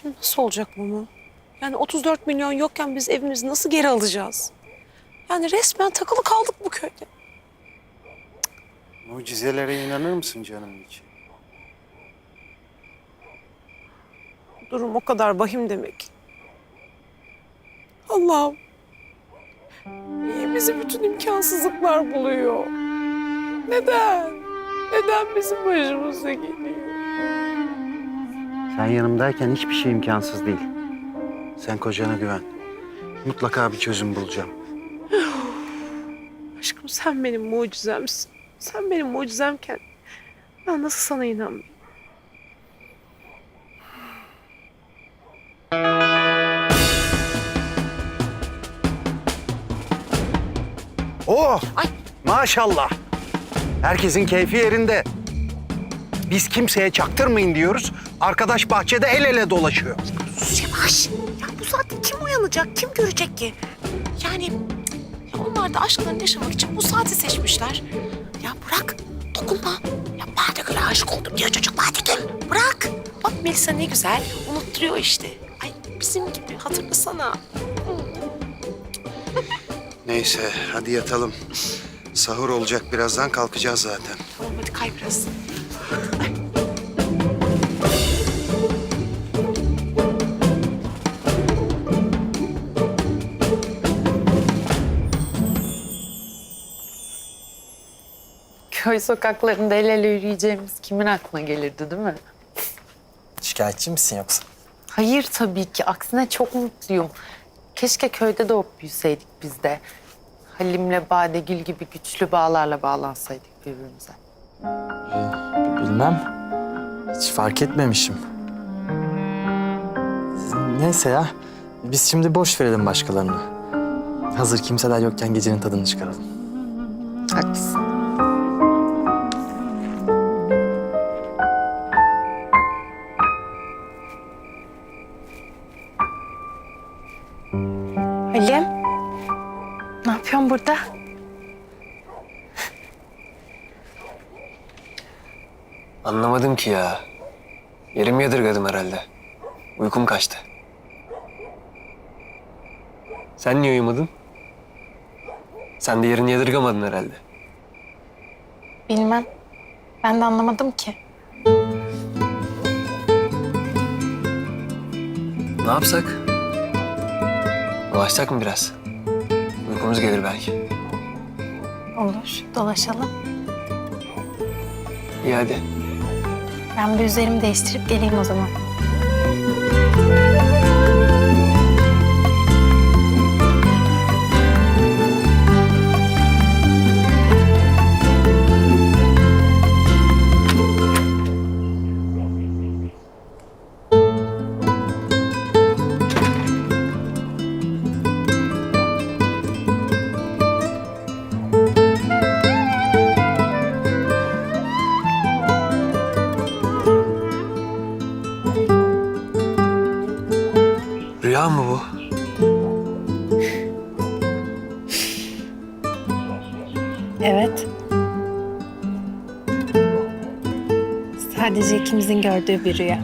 Şimdi nasıl olacak Mumu? Yani 34 milyon yokken biz evimizi nasıl geri alacağız? Yani resmen takılı kaldık bu köyde. Mucizelere inanır mısın canım için? Durum o kadar vahim demek. Allah'ım. Niye bizi bütün imkansızlıklar buluyor? Neden? Neden bizim başımıza geliyor? Sen yanımdayken hiçbir şey imkansız değil. Sen kocana güven. Mutlaka bir çözüm bulacağım. Aşkım sen benim mucizemsin. Sen benim mucizemken ben nasıl sana inanmayayım? Oh! Ay. Maşallah. Herkesin keyfi yerinde. Biz kimseye çaktırmayın diyoruz. Arkadaş bahçede el ele dolaşıyor. Yavaş. Ya bu saatte kim uyanacak, kim görecek ki? Yani ya onlar da aşklarını yaşamak için bu saati seçmişler. Ya bırak, dokunma. Ya Badegül'e aşık oldum diyor çocuk Badegül. Bırak. Bak Melisa ne güzel, unutturuyor işte. Ay bizim gibi hatırlasana. Neyse hadi yatalım. Sahur olacak birazdan kalkacağız zaten. Tamam hadi kay biraz. Köy sokaklarında el ele yürüyeceğimiz kimin aklına gelirdi değil mi? Şikayetçi misin yoksa? Hayır tabii ki. Aksine çok mutluyum. Keşke köyde doğup büyüseydik biz de. Halim'le Badegül gibi güçlü bağlarla bağlansaydık birbirimize. Bilmem. Hiç fark etmemişim. Neyse ya. Biz şimdi boş verelim başkalarını. Hazır kimseler yokken gecenin tadını çıkaralım. Haklısın. Halim, ne yapıyorsun burada? Anlamadım ki ya. Yerimi yadırgadım herhalde. Uykum kaçtı. Sen niye uyumadın? Sen de yerini yadırgamadın herhalde. Bilmem. Ben de anlamadım ki. Ne yapsak? Dolaşsak mı biraz? Uykumuz gelir belki. Olur. Dolaşalım. İyi hadi. Ben bir üzerimi değiştirip geleyim o zaman. Rüya mı bu? Evet. Sadece ikimizin gördüğü bir rüya.